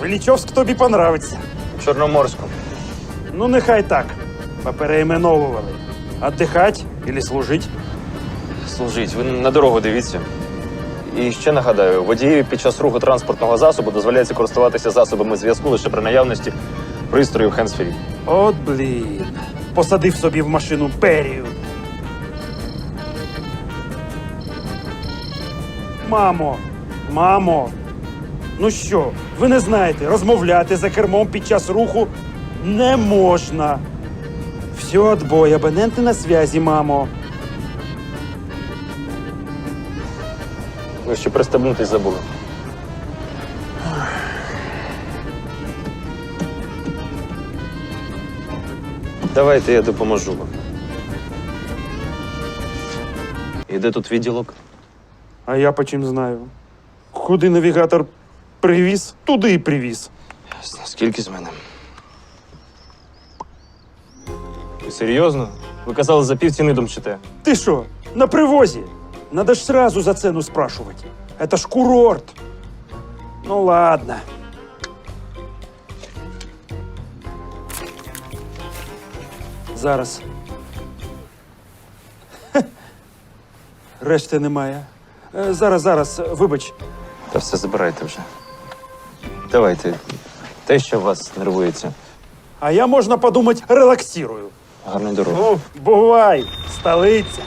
Величовськ тобі понравиться. Чорноморську. Ну, нехай так. Попереіменовували. Отдихать или служить? Служіть, ви на дорогу дивіться. І ще нагадаю, водієві під час руху транспортного засобу дозволяється користуватися засобами зв'язку лише при наявності пристроїв hands-free. От блін. Посадив собі в машину перію. Мамо, мамо. Ну що, ви не знаєте, розмовляти за кермом під час руху не можна. Все, отбой, абоненти на зв'язі, мамо. Ви ще пристебнутись забули. Давайте я допоможу вам. І де тут відділок? А я почим знаю. Куди навігатор привіз, туди і привіз. Ясно. Скільки з мене? Ви серйозно? Ви казали, за пів ціни домчите. Ти що, на привозі? Надо ж сразу за цену спрашивать. Это ж курорт. Ну ладно. Зараз. Хе. Решти немає. Е, Зараз, зараз, вибач. Та все забирайте вже. Давайте. Те, що вас нервується. А я можна подумати, релаксірую. Гарної дороги. Ну, бувай, столиця.